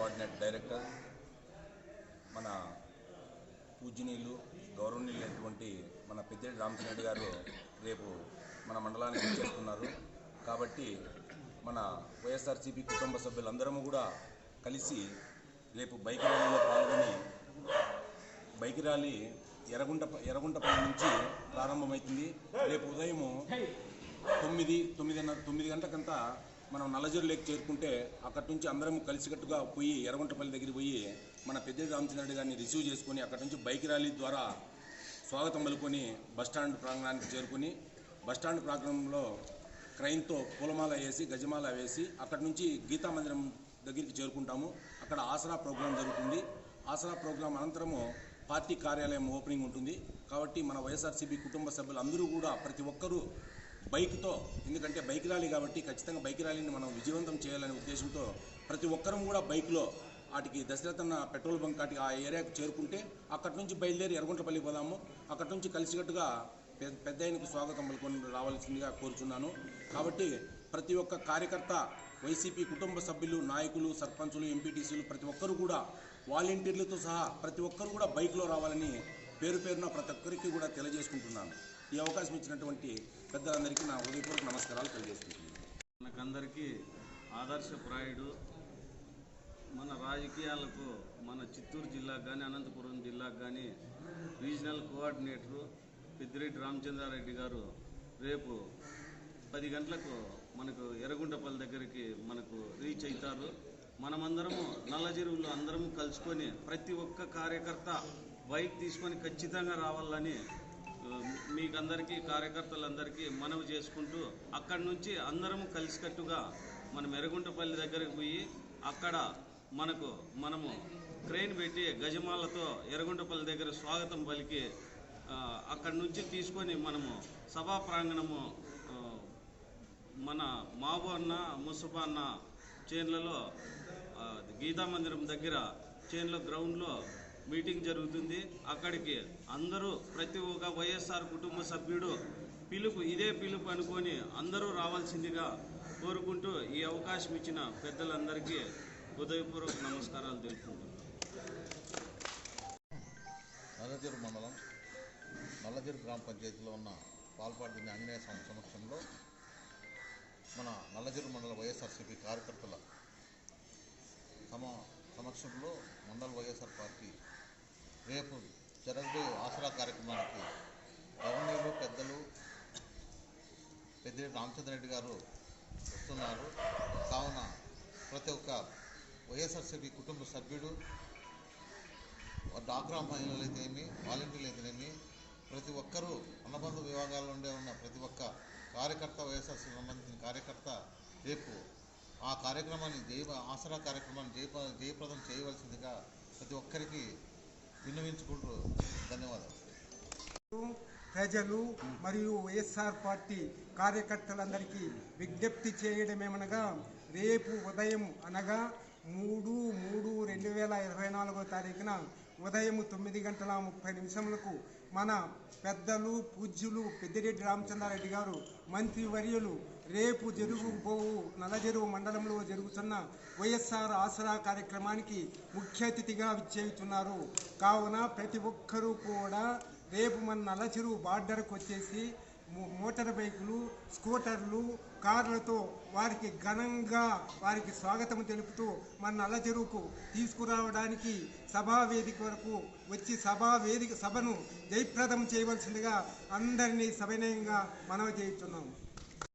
Coordinate director మన పూజనీయులు గౌరవనీయులైనటువంటి మన పెద్దిరెడ్డి రామచంద్రెడ్డి గారు రేపు మన మండలానికి చేస్తున్నారు కాబట్టి మన వైఎస్ఆర్సీపీ కుటుంబ సభ్యులందరము కూడా కలిసి రేపు బైక్ ర్యాలీలో పాల్గొని బైక్ ర్యాలీ ఎర్రగుంట ఎర్రగుంటపల్లి నుంచి ప్రారంభమవుతుంది. రేపు ఉదయము తొమ్మిది తొమ్మిదిన్నర తొమ్మిది గంటలకంతా మనం నల్లజరు లేక్ చేరుకుంటే అక్కడి నుంచి అందరం కలిసికట్టుగా పోయి ఎర్రగుంటపల్లి దగ్గరికి పోయి మన పెద్దిరెడ్డి రామచంద్రెడ్డి గారిని రిసీవ్ చేసుకొని అక్కడి నుంచి బైక్ ర్యాలీ ద్వారా స్వాగతం పలుకొని బస్టాండ్ ప్రాంగణానికి చేరుకొని బస్టాండ్ ప్రాంగణంలో క్రైన్తో పూలమాల వేసి గజమాల వేసి అక్కడి నుంచి గీతా మందిరం దగ్గరికి చేరుకుంటాము. అక్కడ ఆసరా ప్రోగ్రాం జరుగుతుంది. ఆసరా ప్రోగ్రాం అనంతరము పార్టీ కార్యాలయం ఓపెనింగ్ ఉంటుంది. కాబట్టి మన వైఎస్ఆర్సీపీ కుటుంబ సభ్యులు అందరూ కూడా ప్రతి ఒక్కరూ బైక్తో ఎందుకంటే బైక్ ర్యాలీ కాబట్టి ఖచ్చితంగా బైక్ ర్యాలీని మనం విజయవంతం చేయాలనే ఉద్దేశంతో ప్రతి ఒక్కరం కూడా బైక్లో వాటికి దశరథన్న పెట్రోల్ బంక్ కాటికి ఆ ఏరియాకు చేరుకుంటే అక్కడి నుంచి బయలుదేరి ఎర్రగుంటపల్లి పోదాము. అక్కడి నుంచి కలిసికట్టుగా పెద్ద ఆయనకు స్వాగతం పలుకొని రావాల్సిందిగా కోరుచున్నాను. కాబట్టి ప్రతి ఒక్క కార్యకర్త వైసీపీ కుటుంబ సభ్యులు నాయకులు సర్పంచులు ఎంపీటీసీలు ప్రతి ఒక్కరు కూడా వాలంటీర్లతో సహా ప్రతి ఒక్కరు కూడా బైక్లో రావాలని పేరు పేరున ప్రతి ఒక్కరికి కూడా తెలియజేసుకుంటున్నాను. ఈ అవకాశం ఇచ్చినటువంటి పెద్దలందరికీ నా హృదయపూర్వక నమస్కారాలు తెలియజేసుకుంటున్నాను మనకందరికీ ఆదర్శప్రాయుడు మన రాజకీయాలకు మన చిత్తూరు జిల్లాకు కానీ అనంతపురం జిల్లాకు కానీ రీజనల్ కోఆర్డినేటరు పెద్దిరెడ్డి రామచంద్రారెడ్డి గారు రేపు పది గంటలకు మనకు ఎర్రగుంటపల్లి దగ్గరికి మనకు రీచ్ అవుతారు. మనమందరము నల్లజెరువులో అందరము కలుసుకొని ప్రతి ఒక్క కార్యకర్త బైక్ తీసుకొని ఖచ్చితంగా రావాలని మీకందరికీ కార్యకర్తలందరికీ మనవి చేసుకుంటూ అక్కడి నుంచి అందరం కలిసికట్టుగా మనం ఎరగుంటపల్లి దగ్గరికి పోయి అక్కడ మనకు మనము క్రెయిన్ పెట్టి గజమాలతో ఎరగుంటపల్లి దగ్గర స్వాగతం పలికి అక్కడి నుంచి తీసుకొని మనము సభా ప్రాంగణము మన మాబు అన్న ముసఫా అన్న చేన్లలో గీతామందిరం గీతా మందిరం దగ్గర చేన్ల గ్రౌండ్లో మీటింగ్ జరుగుతుంది. అక్కడికి అందరూ ప్రతి ఒక్క వైఎస్ఆర్ కుటుంబ సభ్యుడు పిలుపు ఇదే పిలుపు అనుకొని అందరూ రావాల్సిందిగా కోరుకుంటూ ఈ అవకాశం ఇచ్చిన పెద్దలందరికీ హృదయపూర్వక నమస్కారాలు తెలుపుకుంటున్నాను నల్లజీరు మండలం నల్లజీరు గ్రామ పంచాయతీలో ఉన్న పాల్పాటి ఆంజనేయ స్వామి సమక్షంలో మన నల్లజీరు మండల వైఎస్ఆర్సీపీ కార్యకర్తల సమ సమక్షంలో మండల వైఎస్ఆర్ పార్టీ రేపు జరగబోయే ఆసరా కార్యక్రమానికి గవర్నర్లు పెద్దలు పెద్దిరెడ్డి రామచంద్రరెడ్డి గారు వస్తున్నారు. కావున ప్రతి ఒక్క వైఎస్ఆర్సీపీ కుటుంబ సభ్యుడు డాక్రా మహిళలు అయితేనేమి వాలంటీర్లు అయితేనేమి ప్రతి ఒక్కరూ అనుబంధ విభాగాల్లో ఉండే ఉన్న ప్రతి ఒక్క కార్యకర్త వైఎస్ఆర్సీ సంబంధించిన కార్యకర్త రేపు ఆ కార్యక్రమాన్ని జయ ఆసరా కార్యక్రమాన్ని జయ జయప్రదం చేయవలసిందిగా ప్రతి ఒక్కరికి విన్నవించుకుంటూ ధన్యవాదాలు. ప్రజలు మరియు వైఎస్ఆర్ పార్టీ కార్యకర్తలందరికీ విజ్ఞప్తి చేయడమేమనగా రేపు ఉదయం అనగా మూడు మూడు రెండు వేల ఇరవై నాలుగో తారీఖున ఉదయం తొమ్మిది గంటల ముప్పై నిమిషములకు మన పెద్దలు పూజ్యులు పెద్దిరెడ్డి రామచంద్రారెడ్డి గారు మంత్రివర్యులు రేపు జరుగుబోవు నల్లజెరువు మండలంలో జరుగుతున్న వైఎస్ఆర్ ఆసరా కార్యక్రమానికి ముఖ్య అతిథిగా విచ్చేస్తున్నారు కావున ప్రతి ఒక్కరూ కూడా రేపు మన నల్లచెరువు బార్డర్కి వచ్చేసి మోటార్ బైకులు స్కూటర్లు కార్లతో వారికి ఘనంగా వారికి స్వాగతం తెలుపుతూ మన నల్ల చెరువుకు తీసుకురావడానికి సభా వేదిక వరకు వచ్చి సభా వేదిక సభను జయప్రదం చేయవలసిందిగా అందరినీ సవినయంగా మనవి చేస్తున్నాము